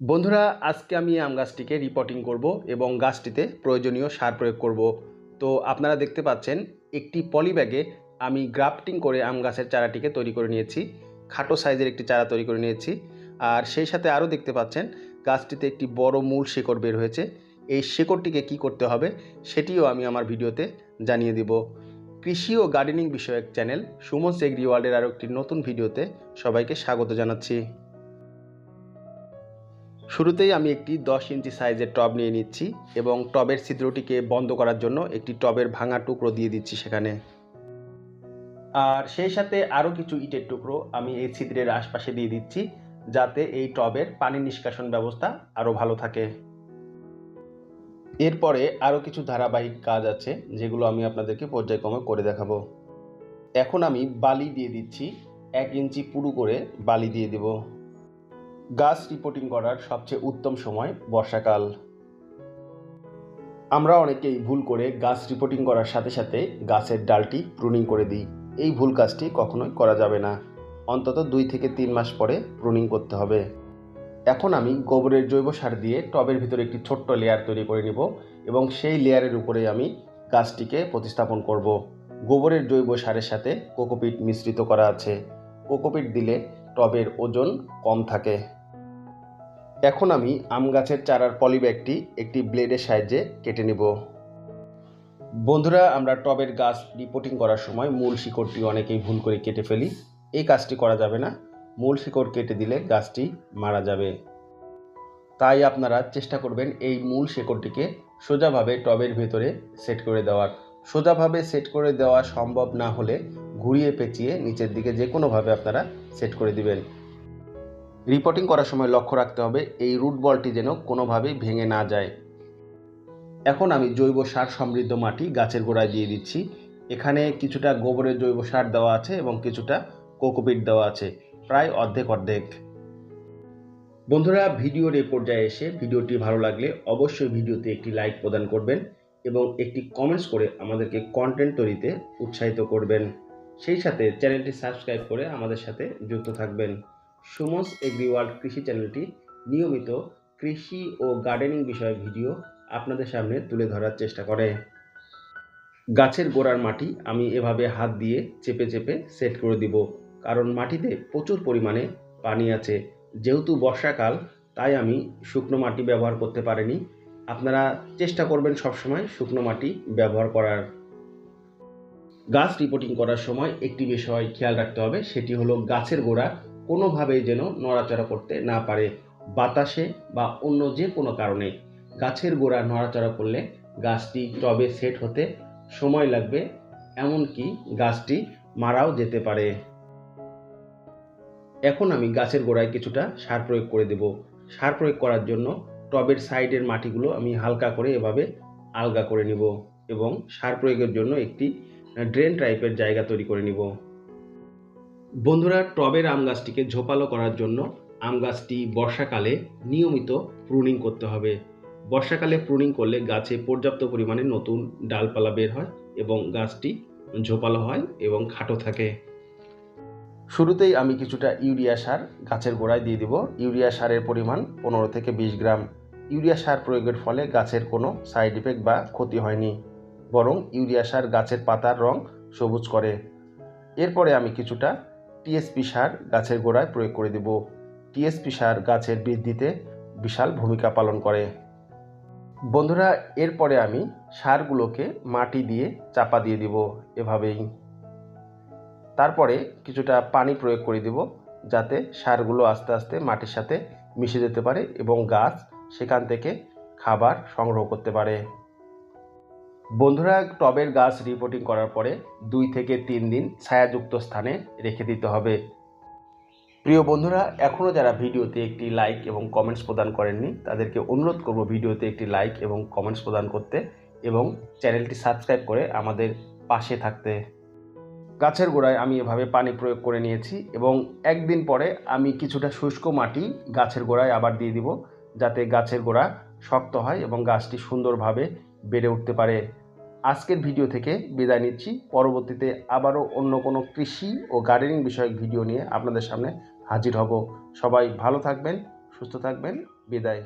বন্ধুরা, আজকে আমি আম গাছটিকে রিপোর্টিং করব এবং গাছটিতে প্রয়োজনীয় সার প্রয়োগ করব। তো আপনারা দেখতে পাচ্ছেন, একটি পলিব্যাগে আমি গ্রাফটিং করে আম গাছের চারাটিকে তৈরি করে নিয়েছি। খাটো সাইজের একটি চারা তৈরি করে নিয়েছি। আর সেই সাথে আরও দেখতে পাচ্ছেন, গাছটিতে একটি বড় মূল শেকড় বের হয়েছে। এই শেকড়টিকে কি করতে হবে সেটিও আমি আমার ভিডিওতে জানিয়ে দিব। কৃষি ও গার্ডেনিং বিষয়ক চ্যানেল সুমন এগ্রি ওয়ার্ল্ডের আরও একটি নতুন ভিডিওতে সবাইকে স্বাগত জানাচ্ছি। শুরুতেই আমি একটি দশ ইঞ্চি সাইজের টব নিয়ে নিচ্ছি এবং টবের ছিদ্রটিকে বন্ধ করার জন্য একটি টবের ভাঙা টুকরো দিয়ে দিচ্ছি সেখানে। আর সেই সাথে আরও কিছু ইটের টুকরো আমি এই ছিদ্রের আশপাশে দিয়ে দিচ্ছি যাতে এই টবের পানি নিষ্কাশন ব্যবস্থা আরও ভালো থাকে। এরপরে আরও কিছু ধারাবাহিক কাজ আছে যেগুলো আমি আপনাদেরকে পর্যায়ক্রমে করে দেখাবো। এখন আমি বালি দিয়ে দিচ্ছি, এক ইঞ্চি পুরু করে বালি দিয়ে দেবো। গাছ রিপোর্টিং করার সবচেয়ে উত্তম সময় বর্ষাকাল। আমরা অনেকেই ভুল করে গাছ রিপোর্টিং করার সাথে সাথে গাছের ডালটি প্রুনিং করে দিই। এই ভুল কাজটি কখনোই করা যাবে না। অন্তত দুই থেকে তিন মাস পরে প্রুনিং করতে হবে। এখন আমি গোবরের জৈব সার দিয়ে টবের ভিতরে একটি ছোট্ট লেয়ার তৈরি করে নিব এবং সেই লেয়ারের উপরে আমি গাছটিকে প্রতিস্থাপন করব। গোবরের জৈব সারের সাথে কোকোপিট মিশ্রিত করা আছে। কোকোপিট দিলে টবের ওজন কম থাকে। এখন আমি আম গাছের চারার পলিব্যাগটি একটি ব্লেডের সাহায্যে কেটে নেব। বন্ধুরা, আমরা টবের গাছ রিপোর্টিং করার সময় মূল শিকড়টি অনেকেই ভুল করে কেটে ফেলি। এই কাজটি করা যাবে না। মূল শিকড় কেটে দিলে গাছটি মারা যাবে। তাই আপনারা চেষ্টা করবেন এই মূল শিকড়টিকে সোজাভাবে টবের ভেতরে সেট করে দেওয়ার। সোজাভাবে সেট করে দেওয়া সম্ভব না হলে ঘুরিয়ে পেঁচিয়ে নিচের দিকে যে কোনোভাবে আপনারা সেট করে দিবেন। রিপোর্টিং করার সময় লক্ষ্য রাখতে হবে, এই রুট বলটি যেন কোনোভাবেই ভেঙে না যায়। এখন আমি জৈব সার সমৃদ্ধ মাটি গাছের গোড়ায় দিয়ে দিচ্ছি। এখানে কিছুটা গোবরের জৈব সার দেওয়া আছে এবং কিছুটা কোকোপিট দেওয়া আছে, প্রায় অর্ধেক অর্ধেক। বন্ধুরা ভিডিওর এই পর্যায়ে এসে ভিডিওটি ভালো লাগলে অবশ্যই ভিডিওতে একটি লাইক প্রদান করবেন এবং একটি কমেন্টস করে আমাদেরকে কন্টেন্ট তৈরিতে উৎসাহিত করবেন। সেই সাথে চ্যানেলটি সাবস্ক্রাইব করে আমাদের সাথে যুক্ত থাকবেন। সুমস এগ্রি ওয়ার্ল্ড কৃষি চ্যানেলটি নিয়মিত কৃষি ও গার্ডেনিং বিষয়ক ভিডিও আপনাদের সামনে তুলে ধরার চেষ্টা করে। গাছের গোড়ার মাটি আমি এভাবে হাত দিয়ে চেপে চেপে সেট করে দিব, কারণ মাটিতে প্রচুর পরিমাণে পানি আছে। যেহেতু বর্ষাকাল, তাই আমি শুকনো মাটি ব্যবহার করতে পারিনি। আপনারা চেষ্টা করবেন সবসময় শুকনো মাটি ব্যবহার করার। গাছ রিপোর্টিং করার সময় একটি বিষয় খেয়াল রাখতে হবে, সেটি হলো গাছের গোড়া কোনোভাবেই যেন নড়াচড়া করতে না পারে বাতাসে বা অন্য যে কোনো কারণে। গাছের গোড়া নড়াচড়া করলে গাছটি টবে সেট হতে সময় লাগবে, এমনকি গাছটি মারাও যেতে পারে। এখন আমি গাছের গোড়ায় কিছুটা সার প্রয়োগ করে দেব। সার প্রয়োগ করার জন্য টবের সাইডের মাটিগুলো আমি হালকা করে এভাবে আলগা করে নিব এবং সার প্রয়োগের জন্য একটি ড্রেন টাইপের জায়গা তৈরি করে নিব। বন্ধুরা, টবের আম গাছটিকে ঝোপালো করার জন্য আম গাছটি বর্ষাকালে নিয়মিত প্রুনিং করতে হবে। বর্ষাকালে প্রুনিং করলে গাছে পর্যাপ্ত পরিমাণে নতুন ডালপালা বের হয় এবং গাছটি ঝোপালো হয় এবং খাটো থাকে। শুরুতেই আমি কিছুটা ইউরিয়া সার গাছের গোড়ায় দিয়ে দিব। ইউরিয়া সারের পরিমাণ পনেরো থেকে বিশ গ্রাম। ইউরিয়া সার প্রয়োগের ফলে গাছের কোনো সাইড ইফেক্ট বা ক্ষতি হয়নি। বরং ইউরিয়া সার গাছের পাতার রং সবুজ করে। এরপরে আমি কিছুটা টিএসপি সার গাছের গোড়ায় প্রয়োগ করে দেব। টিএসপি সার গাছের বৃদ্ধিতে বিশাল ভূমিকা পালন করে। বন্ধুরা, এরপরে আমি সারগুলোকে মাটি দিয়ে চাপা দিয়ে দিব এভাবেই। তারপরে কিছুটা পানি প্রয়োগ করে দিব যাতে সারগুলো আস্তে আস্তে মাটির সাথে মিশে যেতে পারে এবং গাছ সেখান থেকে খাবার সংগ্রহ করতে পারে। বন্ধুরা, টবের গাছ রিপোর্টিং করার পরে দুই থেকে তিন দিন ছায়াযুক্ত স্থানে রেখে দিতে হবে। প্রিয় বন্ধুরা এখনও যারা ভিডিওতে একটি লাইক এবং কমেন্টস প্রদান করেননি, তাদেরকে অনুরোধ করব ভিডিওতে একটি লাইক এবং কমেন্টস প্রদান করতে এবং চ্যানেলটি সাবস্ক্রাইব করে আমাদের পাশে থাকতে। গাছের গোড়ায় আমি এভাবে পানি প্রয়োগ করে নিয়েছি এবং একদিন পরে আমি কিছুটা শুষ্ক মাটি গাছের গোড়ায় আবার দিয়ে দিব, যাতে গাছের গোড়া শক্ত হয় এবং গাছটি সুন্দরভাবে বেড়ে উঠতে পারে। আজকের ভিডিও থেকে বিদায় নিচ্ছি। পরবর্তীতে আবারও অন্য কোনো কৃষি ও গার্ডেনিং বিষয়ক ভিডিও নিয়ে আপনাদের সামনে হাজির হব। সবাই ভালো থাকবেন, সুস্থ থাকবেন। বিদায়।